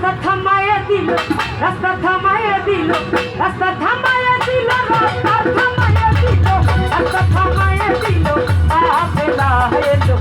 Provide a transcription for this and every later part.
রাস্তা থামায় দিল, রাস্তা থামায় দিল, রাস্তা থামায় দিল, রাস্তা থামায় দিল, রাস্তা থামায় দিল আ ফেলা হেলো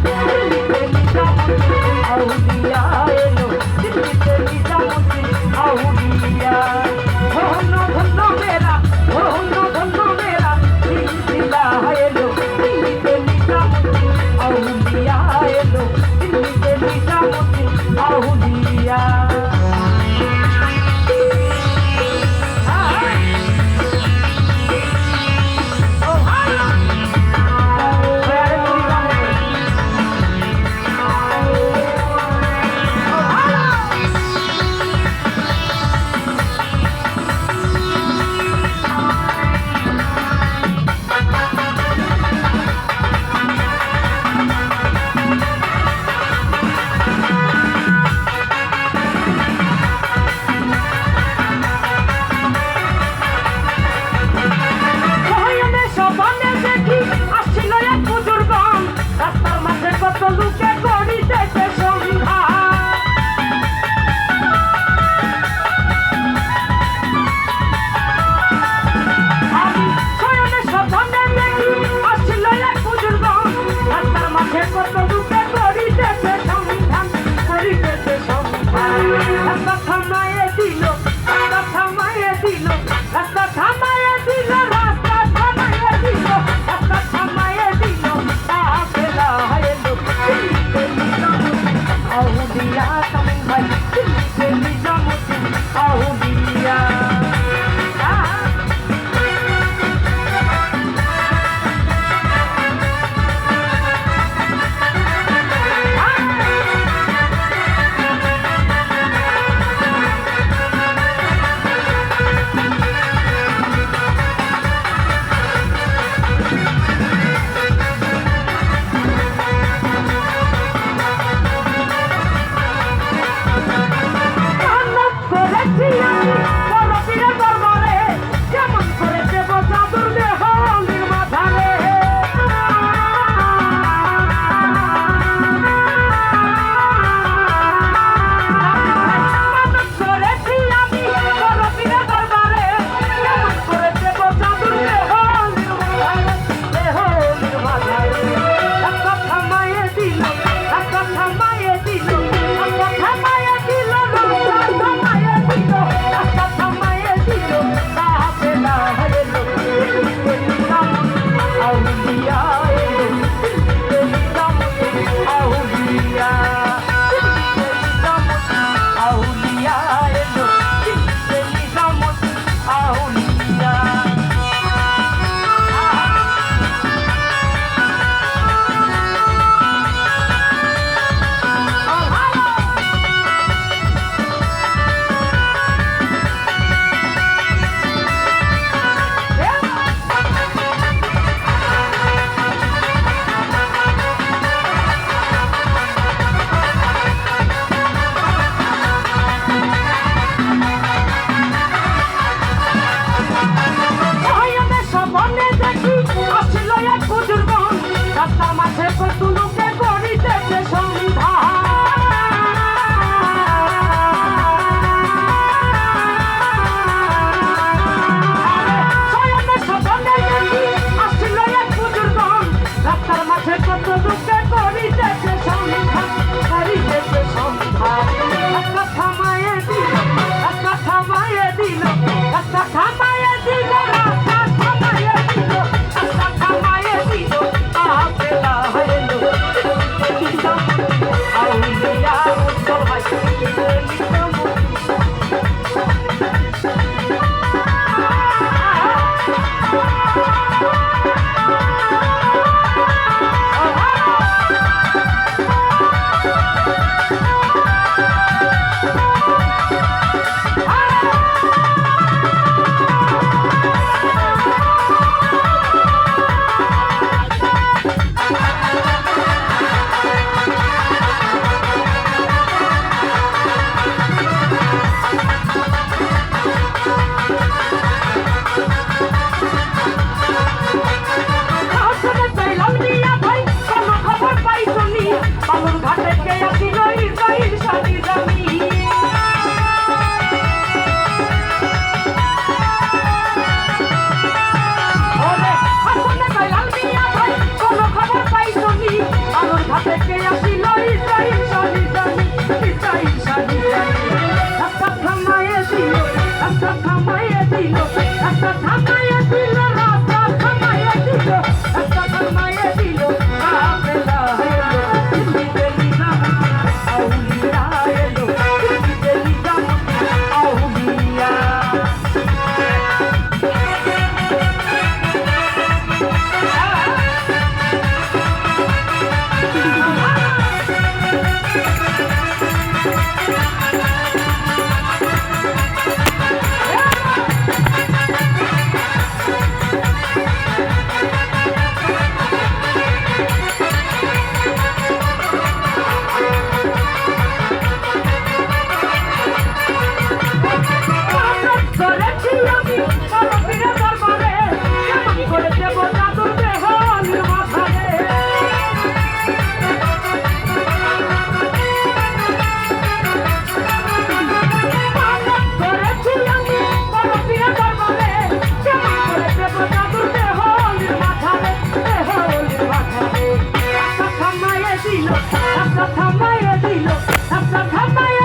আপনার থামাইয়া দিল